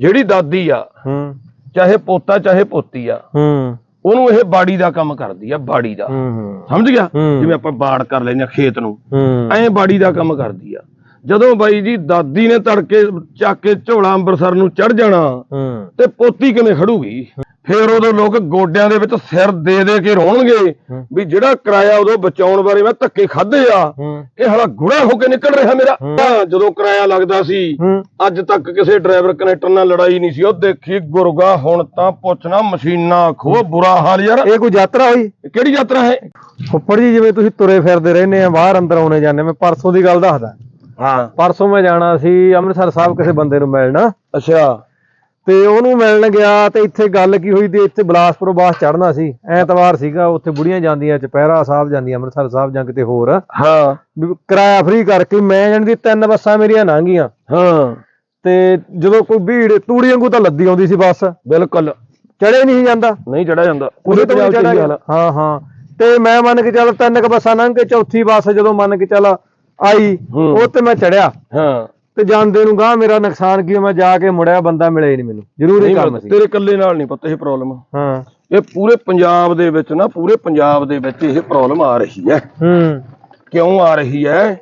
ਜਿਹੜੀ ਦਾਦੀ ਆ ਹੂੰ। ਚਾਹੇ ਪੋਤਾ ਚਾਹੇ ਪੋਤੀ ਆ ਹੂੰ। ਉਹਨੂੰ ਇਹ ਬਾੜੀ ਦਾ ਕੰਮ ਕਰਦੀ ਆ ਬਾੜੀ ਦਾ। ਹੂੰ ਸਮਝ ਗਿਆ। ਜਿਵੇਂ ਆਪਾਂ ਬਾੜ ਕਰ ਲੈਂਦੇ ਆ ਖੇਤ ਨੂੰ। ਐਂ ਬਾੜੀ ਦਾ ਕੰਮ ਕਰਦੀ ਆ। ਜਦੋਂ ਬਾਈ ਜੀ ਦਾਦੀ ਨੇ ਤੜਕੇ ਚੱਕ ਕੇ ਝੋਲਾ ਅੰਮ੍ਰਿਤਸਰ ਨੂੰ ਚੜ ਜਾਣਾ ਤੇ ਪੋਤੀ ਕਿਵੇਂ ਖੜੂਗੀ? ਫੇਰ ਉਦੋਂ ਲੋਕ ਗੋਡਿਆਂ ਦੇ ਵਿੱਚ ਸਿਰ ਦੇ ਦੇ ਕੇ ਰੋਣਗੇ। ਵੀ ਜਿਹੜਾ ਕਿਰਾਇਆ ਉਦੋਂ ਬਚਾਉਣ ਬਾਰੇ ਮੈਂ ਧੱਕੇ ਖਾਦੇ ਆ ਇਹ ਹਲਾ ਗੁੜਾ ਹੋ ਕੇ ਨਿਕਲ ਰਿਹਾ ਮੇਰਾ। ਜਦੋਂ ਕਿਰਾਇਆ ਲੱਗਦਾ ਸੀ ਅੱਜ ਤੱਕ ਕਿਸੇ ਡਰਾਈਵਰ ਕਨੈਕਟਰ ਨਾਲ ਲੜਾਈ ਨਹੀਂ ਸੀ। ਉਹ ਦੇਖੀ ਗੁਰਗਾ ਹੁਣ ਤਾਂ ਪੁੱਛਣਾ ਮਸ਼ੀਨਾਂ ਖੋ ਬੁਰਾ ਹਾਲ ਯਾਰ। ਇਹ ਕੋਈ ਯਾਤਰਾ ਹੋਈ? ਕਿਹੜੀ ਯਾਤਰਾ ਹੈ? ਫੁੱਫੜ ਜੀ ਜਿਵੇਂ ਤੁਸੀਂ ਤੁਰੇ ਫਿਰਦੇ ਰਹਿੰਦੇ ਆ ਬਾਹਰ ਅੰਦਰ ਆਉਣੇ ਜਾਂਦੇ ਮੈਂ ਪਰਸੋਂ ਦੀ ਗੱਲ ਦੱਸਦਾ। ਹਾਂ। ਪਰਸੋਂ ਮੈਂ ਜਾਣਾ ਸੀ ਅੰਮ੍ਰਿਤਸਰ ਸਾਹਿਬ ਕਿਸੇ ਬੰਦੇ ਨੂੰ ਮਿਲਣ। ਅੱਛਾ। ਤੇ ਉਹਨੂੰ ਮਿਲਣ ਗਿਆ ਤੇ ਇੱਥੇ ਗੱਲ ਕੀ ਹੋਈ ਤੇ ਇੱਥੇ ਬਲਾਸਪੁਰ ਬਾਸ ਚੜਨਾ ਸੀ। ਐਤਵਾਰ ਸੀਗਾ ਉੱਥੇ ਬੁੜੀਆਂ ਜਾਂਦੀਆਂ ਚਪਹਿਰਾ ਸਾਹਿਬ ਜਾਂਦੀਆਂ ਅੰਮ੍ਰਿਤਸਰ ਸਾਹਿਬ ਜਾਂ ਕਿਤੇ ਹੋਰ। ਹਾਂ। ਕਿਰਾਇਆ ਫ੍ਰੀ ਕਰਕੇ ਮੈਂ ਜਾਣੀ ਦੀ ਤਿੰਨ ਬੱਸਾਂ ਮੇਰੀਆਂ ਲੰਘੀਆਂ। ਹਾਂ। ਤੇ ਜਦੋਂ ਕੋਈ ਭੀੜ ਤੂੜੀ ਵਾਂਗੂ ਤਾਂ ਲੱਦੀ ਆਉਂਦੀ ਸੀ ਬੱਸ। ਬਿਲਕੁਲ। ਚੜੇ ਨਹੀਂ ਜਾਂਦਾ। ਨਹੀਂ ਚੜਿਆ ਜਾਂਦਾ। ਉਹਦੇ ਤੋਂ ਵੀ ਪੰਜਾਬ 'ਚ ਚੜਿਆ ਇਹੀ ਗਿਆ ਹਾਲ ਆ। ਹਾਂ ਹਾਂ। ਤੇ ਮੈਂ ਮੰਨ ਕੇ ਚੱਲ ਤਿੰਨ ਕ ਬੱਸਾਂ ਲੰਘ ਕੇ ਚੌਥੀ ਬੱਸ ਜਦੋਂ ਮੰਨ ਕੇ ਚੱਲ ਆਈ। ਉਹ ਤੇ ਮੈਂ ਚੜਿਆ ਹਾਂ। ਤੇ ਜਾਂਦੇ ਨੂੰ ਗਾਂ ਮੇਰਾ ਨੁਕਸਾਨ ਕੀ ਹੋਇਆ, ਮੈਂ ਜਾ ਕੇ ਮੁੜਿਆ ਬੰਦਾ ਮਿਲਿਆ ਹੀ ਨਹੀਂ ਮੈਨੂੰ। ਜ਼ਰੂਰੀ ਨਹੀਂ ਕੰਮ ਸੀ। ਤੇਰੇ ਇਕੱਲੇ ਨਾਲ ਨਹੀਂ ਪਤਾ ਇਹ ਪ੍ਰੋਬਲਮ ਹਾਂ। ਇਹ ਪੂਰੇ ਪੰਜਾਬ ਦੇ ਵਿੱਚ ਨਾ ਪੂਰੇ ਪੰਜਾਬ ਦੇ ਵਿੱਚ ਇਹ ਪ੍ਰੋਬਲਮ ਆ ਰਹੀ ਹੈ। ਹੂੰ। ਕਿਉਂ ਆ ਰਹੀ ਹੈ?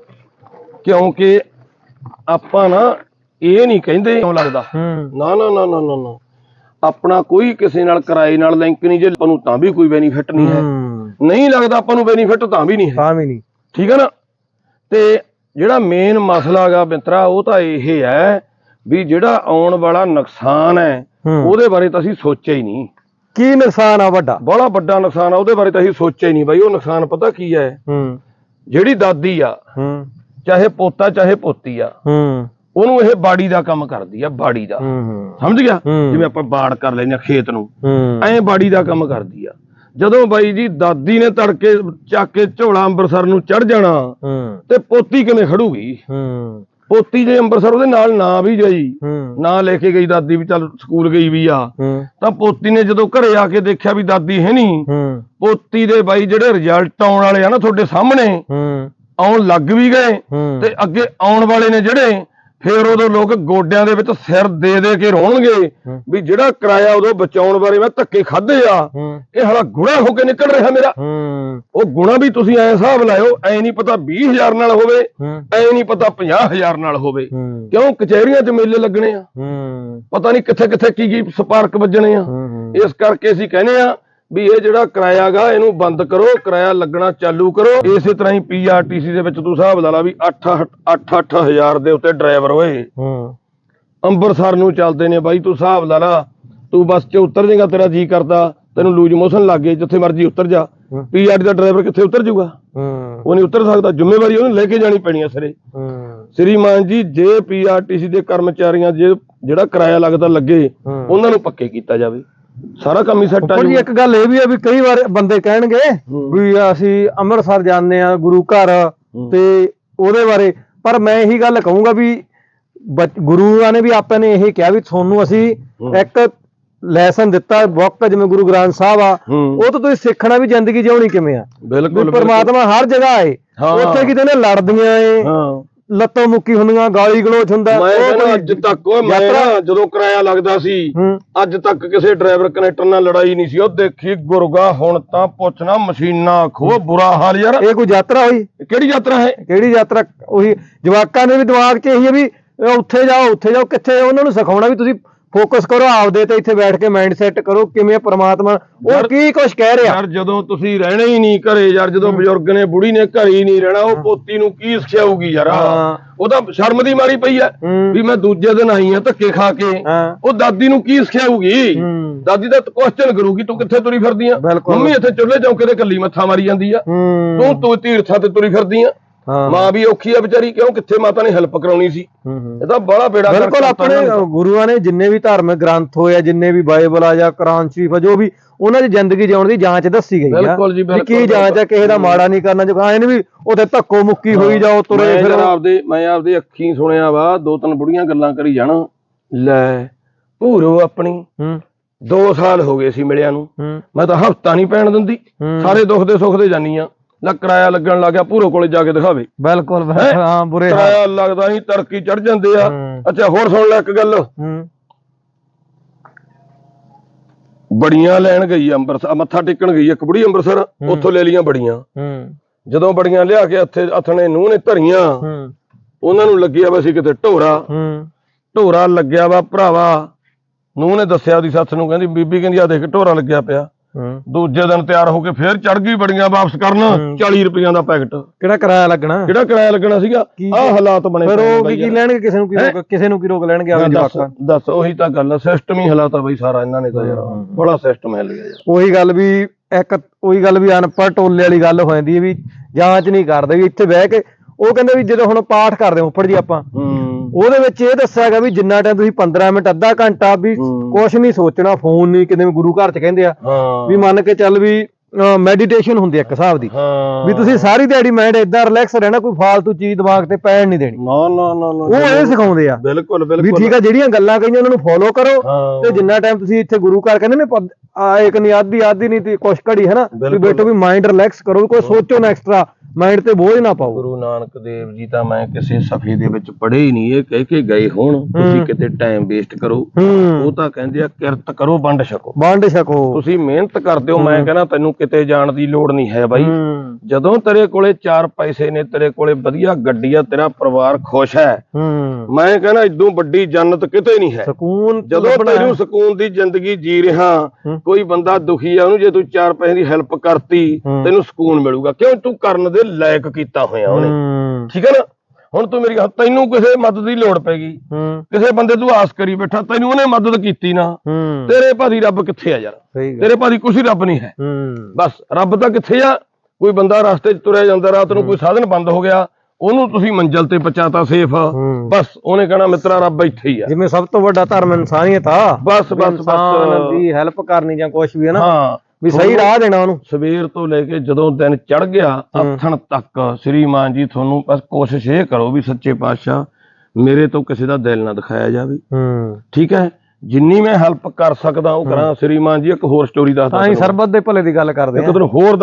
ਕਿਉਂਕਿ ਆਪਾਂ ਨਾ ਇਹ ਨਹੀਂ ਕਹਿੰਦੇ ਕਿਉਂ ਲੱਗਦਾ? ਹੂੰ। ਨਾ ਨਾ ਨਾ ਨਾ ਨਾ ਨਾ। ਆਪਣਾ ਕੋਈ ਕਿਸੇ ਨਾਲ ਕਿਰਾਏ ਨਾਲ ਲਿੰਕ ਨਹੀਂ ਜੇ ਆਪਾਂ ਨੂੰ ਤਾਂ ਵੀ ਕੋਈ ਬੈਨੀਫਿਟ ਨਹੀਂ ਹੈ। ਹੂੰ। ਨਹੀਂ ਲੱਗਦਾ ਆਪਾਂ ਨੂੰ ਬੈਨੀਫਿਟ ਤਾਂ ਵੀ ਨਹੀਂ ਹੈ। ਤਾਂ ਵੀ ਨਹੀਂ। ਠੀਕ ਹੈ ਨਾ? ਤੇ ਜਿਹੜਾ ਮੇਨ ਮਸਲਾ ਹੈਗਾ ਮਿੱਤਰਾ ਉਹ ਤਾਂ ਇਹ ਹੈ ਵੀ ਜਿਹੜਾ ਆਉਣ ਵਾਲਾ ਨੁਕਸਾਨ ਹੈ ਉਹਦੇ ਬਾਰੇ ਤਾਂ ਅਸੀਂ ਸੋਚਿਆ ਹੀ ਨਹੀਂ। ਕੀ ਨੁਕਸਾਨ ਆ ਵੱਡਾ? ਬੜਾ ਵੱਡਾ ਨੁਕਸਾਨ ਆ ਉਹਦੇ ਬਾਰੇ ਤਾਂ ਅਸੀਂ ਸੋਚਿਆ ਹੀ ਨਹੀਂ ਬਾਈ ਉਹ ਨੁਕਸਾਨ ਪਤਾ ਕੀ ਹੈ? ਜਿਹੜੀ ਦਾਦੀ ਆ ਚਾਹੇ ਪੋਤਾ ਚਾਹੇ ਪੋਤੀ ਆ ਉਹਨੂੰ ਇਹ ਬਾੜੀ ਦਾ ਕੰਮ ਕਰਦੀ ਆ ਬਾੜੀ ਦਾ। ਸਮਝ ਗਿਆ। ਜਿਵੇਂ ਆਪਾਂ ਬਾੜ ਕਰ ਲੈਂਦੇ ਆ ਖੇਤ ਨੂੰ ਐਂ ਬਾੜੀ ਦਾ ਕੰਮ ਕਰਦੀ ਆ। ਜਦੋਂ ਬਾਈ ਜੀ ਦਾਦੀ ਨੇ ਤੜਕੇ ਚੱਕ ਕੇ ਝੋਲਾ ਅੰਮ੍ਰਿਤਸਰ ਨੂੰ ਚੜ ਜਾਣਾ ਤੇ ਪੋਤੀ ਕਿਵੇਂ ਖੜੂਗੀ? ਹੂੰ। ਪੋਤੀ ਜੇ ਅੰਮ੍ਰਿਤਸਰ ਉਹਦੇ ਨਾਲ ਨਾ ਵੀ ਗਈ ਨਾ ਲੈ ਕੇ ਗਈ ਦਾਦੀ ਵੀ ਚੱਲ ਸਕੂਲ ਗਈ ਵੀ ਆ ਹੂੰ। ਤਾਂ ਪੋਤੀ ਨੇ ਜਦੋਂ ਘਰੇ ਆ ਕੇ ਦੇਖਿਆ ਵੀ ਦਾਦੀ ਹੈ ਨਹੀਂ ਹੂੰ। ਪੋਤੀ ਦੇ ਬਾਈ ਜਿਹੜੇ ਰਿਜ਼ਲਟ ਆਉਣ ਵਾਲੇ ਆ ਨਾ ਤੁਹਾਡੇ ਸਾਹਮਣੇ ਹੂੰ। ਆਉਣ ਲੱਗ ਵੀ ਗਏ ਤੇ ਅੱਗੇ ਆਉਣ ਵਾਲੇ ਨੇ ਜਿਹੜੇ ਫੇਰ ਉਦੋਂ ਲੋਕ ਗੋਡਿਆਂ ਦੇ ਵਿੱਚ ਸਿਰ ਦੇ ਦੇ ਕੇ ਰੋਣਗੇ। ਵੀ ਜਿਹੜਾ ਕਿਰਾਇਆ ਉਦੋਂ ਬਚਾਉਣ ਬਾਰੇ ਮੈਂ ਧੱਕੇ ਖਾਦੇ ਆ ਇਹ ਹਲਾ ਗੁਣਾ ਹੋ ਕੇ ਨਿਕਲ ਰਿਹਾ ਮੇਰਾ। ਉਹ ਗੁਣਾ ਵੀ ਤੁਸੀਂ ਐ ਹਿਸਾਬ ਲਾਇਓ ਐ ਨਹੀਂ ਪਤਾ 20000 ਨਾਲ ਹੋਵੇ ਐ ਨਹੀਂ ਪਤਾ 50000 ਨਾਲ ਹੋਵੇ। ਕਿਉਂ? ਕਚਹਿਰੀਆਂ 'ਚ ਮੇਲੇ ਲੱਗਣੇ ਆ। ਪਤਾ ਨਹੀਂ ਕਿੱਥੇ ਕਿੱਥੇ ਕੀ ਕੀ ਸਪਾਰਕ ਵੱਜਣੇ ਆ। ਇਸ ਕਰਕੇ ਅਸੀਂ ਕਹਿੰਦੇ ਆ ਵੀ ਇਹ ਜਿਹੜਾ ਕਿਰਾਇਆ ਗਾ ਇਹਨੂੰ ਬੰਦ ਕਰੋ ਕਿਰਾਇਆ ਲੱਗਣਾ ਚਾਲੂ ਕਰੋ। ਇਸੇ ਤਰ੍ਹਾਂ ਹੀ ਪੀਆਰਟੀਸੀ ਦੇ ਵਿੱਚ ਤੂੰ ਹਿਸਾਬ ਲਾ ਲਾ ਵੀ 8 8 8000 ਦੇ ਉੱਤੇ ਡਰਾਈਵਰ ਹੋਏ ਹੂੰ। ਅੰਮ੍ਰਿਤਸਰ ਨੂੰ ਚੱਲਦੇ ਨੇ ਬਾਈ ਤੂੰ ਹਿਸਾਬ ਲਾ ਲਾ। ਤੂੰ ਬੱਸ 'ਚ ਉਤਰ ਜਾਏਗਾ ਤੇਰਾ ਜੀ ਕਰਦਾ। ਤੈਨੂੰ ਲੂਜ ਮੋਸ਼ਨ ਲੱਗ ਗਏ ਜਿੱਥੇ ਮਰਜ਼ੀ ਉਤਰ ਜਾ। ਹੂੰ। ਪੀਆਰਟੀ ਦਾ ਡਰਾਈਵਰ ਕਿੱਥੇ ਉਤਰ ਜਾਊਗਾ? ਹੂੰ। ਉਹ ਨਹੀਂ ਉਤਰ ਸਕਦਾ। ਜ਼ਿੰਮੇਵਾਰੀ ਉਹਨੂੰ ਲੈ ਕੇ ਜਾਣੀ ਪੈਣੀ ਆ ਸਿਰੇ। ਹੂੰ। ਸ੍ਰੀਮਾਨ ਜੀ ਜੇ ਪੀਆਰਟੀਸੀ ਦੇ ਕਰਮਚਾਰੀਆਂ ਜੇ ਜਿਹੜਾ ਕਿਰਾਇਆ ਲੱਗਦਾ ਲੱਗੇ ਹੂੰ। ਉਹਨਾਂ ਨੂੰ ਪੱਕੇ ਕੀਤਾ ਜਾਵੇ। ਸਾਰਾ ਕੰਮ ਹੀ ਸੈੱਟ ਆ ਜੀ ਇੱਕ ਗੱਲ ਇਹ ਵੀ ਆ ਵੀ ਕਈ ਵਾਰ ਬੰਦੇ ਕਹਿਣਗੇ। ਵੀ ਅਸੀਂ ਅੰਮ੍ਰਿਤਸਰ ਜਾਂਦੇ ਆ ਗੁਰੂ ਘਰ ਤੇ ਉਹਦੇ ਬਾਰੇ। ਪਰ ਮੈਂ ਇਹੀ ਗੱਲ ਕਹੂੰਗਾ ਵੀ ਗੁਰੂਆਂ ਨੇ ਵੀ ਆਪਾਂ ਨੇ ਇਹ ਕਿਹਾ ਵੀ ਤੁਹਾਨੂੰ ਅਸੀਂ। ਇੱਕ ਲੈਸਨ ਦਿੱਤਾ ਬੁੱਕ ਜਿਵੇਂ ਗੁਰੂ ਗ੍ਰੰਥ ਸਾਹਿਬ ਆ ਉਹ ਤੋਂ ਤੁਸੀਂ ਸਿੱਖਣਾ ਵੀ ਜ਼ਿੰਦਗੀ ਜਿਉਣੀ ਕਿਵੇਂ ਆ? ਬਿਲਕੁਲ ਪਰਮਾਤਮਾ ਹਰ ਜਗ੍ਹਾ ਏ ਹਾਂ। ਉੱਥੇ ਕਿਤੇ ਨੇ ਲੜਦੀਆਂ ਏ। ਲੱਤੋਂ ਮੁੱਕੀ ਹੁੰਦੀਆਂ ਗਾਲੀ ਗਲੋਚ ਹੁੰਦਾ ਮੈਂ ਕਹਿੰਦਾ ਅੱਜ ਤੱਕ ਉਹ ਮੈਂ ਨਾ ਜਦੋਂ ਕਿਰਾਇਆ ਲੱਗਦਾ ਸੀ ਅੱਜ ਤੱਕ ਕਿਸੇ ਡਰਾਈਵਰ ਕਨੈਕਟਰ ਨਾਲ ਲੜਾਈ ਨਹੀਂ ਸੀ। ਉਹ ਦੇਖੀ ਗੁਰਗਾ ਹੁਣ ਤਾਂ ਪੁੱਛਣਾ ਮਸ਼ੀਨਾਂ ਖੋ ਬੁਰਾ ਹਾਲ ਯਾਰ। ਇਹ ਕੋਈ ਯਾਤਰਾ ਹੋਈ? ਕਿਹੜੀ ਯਾਤਰਾ ਹੈ? ਕਿਹੜੀ ਯਾਤਰਾ? ਉਹੀ ਜਵਾਕਾਂ ਨੇ ਵੀ ਦਿਮਾਗ 'ਚ ਇਹੀ ਹੈ ਵੀ ਉੱਥੇ ਜਾਓ ਉੱਥੇ ਜਾਓ ਕਿੱਥੇ ਉਹਨਾਂ ਨੂੰ ਸਿਖਾਉਣਾ ਵੀ ਤੁਸੀਂ ਫੋਕਸ ਕਰੋ ਆਪਦੇ ਤੇ ਇੱਥੇ ਬੈਠ ਕੇ ਮਾਈਂਡ ਸੈੱਟ ਕਰੋ ਕਿਵੇਂ ਪ੍ਰਮਾਤਮਾ ਉਹ ਕੀ ਕੁਛ ਕਹਿ ਰਿਹਾ? ਯਾਰ ਜਦੋਂ ਤੁਸੀਂ ਰਹਿਣਾ ਹੀ ਨਹੀਂ ਘਰੇ ਯਾਰ ਜਦੋਂ ਬਜ਼ੁਰਗ ਨੇ ਬੁੜੀ ਨੇ ਘਰੇ ਹੀ ਨਹੀਂ ਰਹਿਣਾ ਉਹ ਪੋਤੀ ਨੂੰ ਕੀ ਸਿਖਾਊਗੀ ਯਾਰ। ਉਹ ਤਾਂ ਸ਼ਰਮ ਦੀ ਮਾਰੀ ਪਈ ਐ। ਵੀ ਮੈਂ ਦੂਜੇ ਦਿਨ ਆਈ ਆ ਧੱਕੇ ਖਾ ਕੇ। ਉਹ ਦਾਦੀ ਨੂੰ ਕੀ ਸਿਖਾਊਗੀ ਦਾਦੀ ਦਾ ਕੁਐਸਚਨ ਕਰੂਗੀ ਤੂੰ ਕਿੱਥੇ ਤੁਰੀ ਫਿਰਦੀ ਆ। ਮੰਮੀ ਇੱਥੇ ਚੁੱਲ੍ਹੇ ਚੌਂਕੇ ਤੇ ਕੱਲੀ ਮੱਥਾ ਮਾਰੀ ਜਾਂਦੀ ਆ। ਤੂੰ ਤੂੰ ਤੀਰਥਾਂ ਤੇ ਤੁਰੀ ਫਿਰਦੀ ਆ। ਹਾਂ ਮਾਂ ਵੀ ਔਖੀ ਆ ਵਿਚਾਰੀ ਕਿਉਂ? ਕਿੱਥੇ ਮਾਤਾ ਨੇ ਹੈਲਪ ਕਰਾਉਣੀ ਸੀ? ਹੂੰ, ਹੂੰ। ਇਹ ਤਾਂ ਬੜਾ ਬੇੜਾ ਗਰਕ ਬਿਲਕੁਲ ਆਪਣੇ ਨੇ। ਗੁਰੂਆਂ ਨੇ ਜਿੰਨੇ ਵੀ ਧਾਰਮਿਕ ਗ੍ਰੰਥ ਹੋਏ ਆ ਜਿੰਨੇ ਵੀ ਬਾਈਬਲ ਆ ਜਾਂ ਕੁਰਾਨ ਸ਼ਰੀਫ ਆ ਜੋ ਵੀ ਉਹਨਾਂ ਦੀ ਜ਼ਿੰਦਗੀ ਜਿਉਣ ਦੀ ਜਾਂਚ ਦੱਸੀ ਗਈ ਆ। ਬਿਲਕੁਲ ਜੀ, ਵੀ ਬਿਲਕੁਲ, ਕੀ ਜਾਂਚ ਆ ਕਿਸੇ ਦਾ ਮਾੜਾ ਨਹੀਂ ਕਰਨਾ ਜੋ ਐਂ ਨੀ ਵੀ ਉਹਦੇ ਧੱਕੋ ਮੁੱਕੀ ਹੋਈ ਜਾਓ ਤੁਰੇ ਮੈਂ ਫਿਰ। ਯਾਰ ਆਪਦੇ ਮੈਂ ਆਪਦੇ ਅੱਖੀਂ ਸੁਣਿਆ ਵਾ ਦੋ ਤਿੰਨ ਬੁੜੀਆਂ ਗੱਲਾਂ ਕਰੀ ਜਾਣ। ਲੈ ਭੂਰੋ ਆਪਣੀ। ਹੂੰ। 2 ਸਾਲ ਹੋ ਗਏ ਸੀ ਮਿਲਿਆ ਨੂੰ। ਹੂੰ। ਮੈਂ ਤਾਂ ਹਫਤਾ ਨਹੀਂ ਪੈਣ ਦਿੰਦੀ। ਹੂੰ। ਸਾਰੇ ਦੁੱਖ ਦੇ ਸੁੱਖ ਦੇ ਜਾਨੀ ਆ। ਲੈ ਕਿਰਾਇਆ ਲੱਗਣ ਲੱਗ ਗਿਆ ਭੂਰੋ ਕੋਲੇ ਜਾ ਕੇ ਦਿਖਾਵੇ। ਬਿਲਕੁਲ ਬਿਲਕੁਲ, ਹਾਂ? ਬੁਰੇ ਹਾਲ। ਕਿਰਾਇਆ ਲੱਗਦਾ ਹੀ ਤਰਕੀ ਚੜ ਜਾਂਦੇ ਆ। ਹੂੰ। ਅੱਛਾ ਹੋਰ ਸੁਣ ਲੈ ਇੱਕ ਗੱਲ। ਹੂੰ। ਬੜੀਆਂ ਲੈਣ ਗਈ ਅੰਮ੍ਰਿਤਸਰ ਮੱਥਾ ਟੇਕਣ ਗਈ ਇੱਕ ਬੁੜੀ ਅੰਮ੍ਰਿਤਸਰ ਉੱਥੋਂ ਲੈ ਲੀਆਂ ਬੜੀਆਂ। ਹੂੰ। ਜਦੋਂ ਬੜੀਆਂ ਲਿਆ ਕੇ ਇੱਥੇ ਅਥਣੇ ਨੂੰਹ ਨੇ ਧਰੀਆਂ ਹੂੰ। ਉਹਨਾਂ ਨੂੰ ਲੱਗਿਆ ਵਾ ਸੀ ਕਿਤੇ ਢੋਰਾ। ਹੂੰ। ਢੋਰਾ ਲੱਗਿਆ ਵਾ ਭਰਾਵਾ। ਨੂੰਹ ਨੇ ਦੱਸਿਆ ਉਹਦੀ ਸੱਸ ਨੂੰ ਕਹਿੰਦੀ ਬੀਬੀ ਕਹਿੰਦੀ ਆ ਦੇਖ ਢੋਰਾ ਲੱਗਿਆ ਪਿਆ। ਦੂਜੇ ਦਿਨ ਤਿਆਰ ਹੋ ਕੇ ਫੇਰ ਚੜ ਗਈ ਬੜੀਆਂ ਵਾਪਸ ਕਰਨ 40 ਰੁਪਈਆਂ ਦਾ ਪੈਕਟ। ਕਿਹੜਾ ਕਿਰਾਇਆ ਲੱਗਣਾ? ਕਿਹੜਾ ਕਿਰਾਇਆ ਲੱਗਣਾ ਸੀਗਾ? ਆਹ ਹਾਲਾਤ ਬਣੇ ਫਿਰ ਉਹ ਕੀ। ਲੈਣਗੇ ਕਿਸੇ ਨੂੰ ਕੀ ਰੋਕ ਕਿਸੇ ਨੂੰ ਕੀ ਰੋਕ ਲੈਣਗੇ ਦੱਸ ਜਵਾਕਾਂ ਦੱਸ ਉਹੀ ਤਾਂ ਗੱਲ ਆ ਸਿਸਟਮ ਹੀ ਹਲਾਤਾ ਬਈ ਸਾਰਾ ਇਹਨਾਂ ਨੇ ਤਾਂ ਯਾਰ ਬੜਾ ਸਿਸਟਮ ਹਿੱਲ ਗਿਆ ਯਾਰ। ਉਹੀ ਗੱਲ ਵੀ ਇੱਕ ਉਹੀ ਗੱਲ ਵੀ ਅਨਪੜ੍ਹ ਟੋਲੇ ਵਾਲੀ ਗੱਲ ਹੋ ਜਾਂਦੀ ਹੈ ਵੀ ਜਾਂਚ ਨਹੀਂ ਕਰਦੇ ਵੀ ਇੱਥੇ ਬਹਿ ਕੇ ਉਹ ਕਹਿੰਦੇ ਵੀ ਜਦੋਂ ਹੁਣ ਪਾਠ ਕਰਦੇ ਉੱਪਰ ਜੀ ਆਪਾਂ ਹੂੰ। ਉਹਦੇ ਵਿੱਚ ਇਹ ਦੱਸਿਆ ਹੈਗਾ ਵੀ ਜਿੰਨਾ ਟਾਈਮ ਤੁਸੀਂ 15 ਮਿੰਟ ਅੱਧਾ ਘੰਟਾ ਵੀ। ਕੁਝ ਨਹੀਂ ਸੋਚਣਾ ਫੋਨ ਨਹੀਂ ਕਿਤੇ ਵੀ ਗੁਰੂ ਘਰ ਚ ਕਹਿੰਦੇ ਆ ਵੀ ਮੰਨ ਕੇ ਚੱਲ ਵੀ ਮੈਡੀਟੇਸ਼ਨ ਹੁੰਦੀ ਇੱਕ ਹਿਸਾਬ ਦੀ। ਵੀ ਤੁਸੀਂ ਸਾਰੀ ਦਿਹਾੜੀ ਮਾਈਂਡ ਇਦਾਂ ਰਿਲੈਕਸ ਰਹਿਣਾ ਕੋਈ ਫਾਲਤੂ ਚੀਜ਼ ਦਿਮਾਗ ਤੇ ਪੈਣ ਨਹੀਂ ਦੇਣੀ। ਨਾ ਨਾ ਨਾ ਨਾ ਉਹ ਇਹ ਸਿਖਾਉਂਦੇ ਆ। ਬਿਲਕੁਲ ਵੀ ਬਿਲਕੁਲ। ਠੀਕ ਆ ਜਿਹੜੀਆਂ ਗੱਲਾਂ ਕਹੀਆਂ ਉਹਨਾਂ ਨੂੰ ਫੋਲੋ ਕਰੋ ਤੇ ਜਿੰਨਾ ਟਾਈਮ ਤੁਸੀਂ ਇੱਥੇ ਗੁਰੂ ਘਰ ਕਹਿੰਦੇ ਨੇ ਆ ਇੱਕ ਨਹੀਂ ਆਦੀ ਆਦੀ ਨਹੀਂ ਤੇ ਕੁਛ ਘੜੀ ਹੈ ਨਾ ਵੀ। ਬੈਠੋ ਵੀ ਮਾਈਂਡ ਰਿਲੈਕਸ ਕਰੋ ਕੋਈ ਸੋਚੋ ਨਾ ਐਕਸਟਰਾ ਮਾਈਂਡ ਤੇ ਬੋਝ ਨਾ ਪਾਓ। ਗੁਰੂ ਨਾਨਕ ਦੇਵ ਜੀ ਤਾਂ ਮੈਂ ਕਿਸੇ ਸਫੇ ਦੇ ਵਿੱਚ ਪੜ੍ਹੇ ਹੀ ਨਹੀਂ ਇਹ ਕਹਿ ਕੇ ਗਏ ਹੁਣ ਤੁਸੀਂ ਕਿਤੇ ਟਾਈਮ ਵੇਸਟ ਕਰੋ। ਉਹ ਤਾਂ ਕਹਿੰਦੇ ਆ ਕਿਰਤ ਕਰੋ ਵੰਡ ਛਕੋ। ਵੰਡ ਛਕੋ। ਤੁਸੀਂ ਮਿਹਨਤ ਕਰਦੇ ਹੋ ਮੈਂ ਕਹਿੰਦਾ ਤੈਨੂੰ ਕਿਤੇ ਜਾਣ ਦੀ ਲੋੜ ਨਹੀਂ ਹੈ ਬਾਈ। ਜਦੋਂ ਤੇਰੇ ਕੋਲੇ ਚਾਰ ਪੈਸੇ ਨੇ ਤੇਰੇ ਕੋਲੇ ਵਧੀਆ ਗੱਡੀ ਆ ਤੇਰਾ ਪਰਿਵਾਰ ਖੁਸ਼ ਹੈ। ਮੈਂ ਕਹਿੰਦਾ ਇਦੋਂ ਵੱਡੀ ਜੰਨਤ ਕਿਤੇ ਨਹੀਂ ਹੈ। ਸਕੂਨ ਜਦੋਂ ਤੈਨੂੰ ਸਕੂਨ ਦੀ ਜ਼ਿੰਦਗੀ ਜੀ ਰਿਹਾ। ਕੋਈ ਬੰਦਾ ਦੁਖੀ ਆ ਉਹਨੂੰ ਜੇ ਤੂੰ ਚਾਰ ਪੈਸੇ ਦੀ ਹੈਲਪ ਕਰਤੀ। ਤੈਨੂੰ ਸਕੂਨ ਮਿਲੂਗਾ। ਕਿਉਂ? ਤੂੰ ਕਰਨ ਦੇ ਲਾਇਕ ਕੀਤਾ ਹੋਇਆ ਉਹਨੇ। ਹੂੰ। ਠੀਕ ਹੈ ਨਾ? ਹੁਣ ਤੂੰ ਮੇਰੀ ਗੱਲ ਤੈਨੂੰ ਕਿਸੇ ਮਦਦ ਦੀ ਲੋੜ ਪੈਗੀ ਹੂੰ। ਕਿਸੇ ਬੰਦੇ ਤੂੰ ਆਸ ਕਰੀ ਬੈਠਾ ਤੈਨੂੰ ਉਹਨੇ ਮਦਦ ਕੀਤੀ ਨਾ। ਹੂੰ। ਤੇਰੇ ਭਾਦੀ ਰੱਬ ਕਿੱਥੇ ਆ ਯਾਰ? ਸਹੀ ਗੱਲ। ਤੇਰੇ ਭਾਦੀ ਕੁਛ ਹੀ ਰੱਬ ਨਹੀਂ ਹੈ। ਹੂੰ। ਬਸ ਰੱਬ ਤਾਂ ਕਿੱਥੇ ਆ? ਕੋਈ ਬੰਦਾ ਰਸਤੇ 'ਚ ਤੁਰਿਆ ਜਾਂਦਾ ਰਾਤ ਨੂੰ ਕੋਈ ਸਾਧਨ ਬੰਦ ਹੋ ਗਿਆ ਉਹਨੂੰ ਤੁਸੀਂ ਮੰਜ਼ਲ ਤੇ ਪਹੁੰਚਾਤਾ ਸੇਫ। ਹੂੰ। ਬਸ ਉਹਨੇ ਕਹਿਣਾ ਮਿੱਤਰਾ ਰੱਬ ਇੱਥੇ ਹੀ ਆ। ਜਿਵੇਂ ਸਭ ਤੋਂ ਵੱਡਾ ਧਰਮ ਇਨਸਾਨੀਅਤ ਆ। ਬਸ ਬਸ ਇਨਸਾਨ ਬਸ ਦੀ ਹੈਲਪ ਕਰਨੀ ਜਾਂ ਕੁਝ ਵੀ ਹੈ ਨਾ। ਹਾਂ। ਵੀ ਸਹੀ ਰਾਹ ਦੇਣਾ ਉਹਨੂੰ। ਸਵੇਰ ਤੋਂ ਲੈ ਕੇ ਜਦੋਂ ਦਿਨ ਚੜ ਗਿਆ ਆਥਣ ਤੱਕ ਸ੍ਰੀਮਾਨ ਜੀ ਤੁਹਾਨੂੰ ਬਸ ਕੋਸ਼ਿਸ਼ ਇਹ ਕਰੋ ਵੀ ਸੱਚੇ ਪਾਤਸ਼ਾਹ ਮੇਰੇ ਤੋਂ ਕਿਸੇ ਦਾ ਦਿਲ ਨਾ ਦਿਖਾਇਆ ਜਾਵੇ। ਹੂੰ। ਠੀਕ ਹੈ? ਜਿੰਨੀ ਮੈਂ ਹੈਲਪ ਕਰ ਸਕਦਾ ਉਹ ਕਰਾਂ ਸ੍ਰੀਮਾਨ ਜੀ ਇੱਕ ਹੋਰ ਸਟੋਰੀ ਦੱਸਦਾ ਤਾਂ ਹੀ ਸਰਬੱਤ ਦੇ ਭਲੇ ਦੀ ਗੱਲ ਕਰਦੇ ਆ। ਇੱਕ ਦਿਨ ਹੋਰ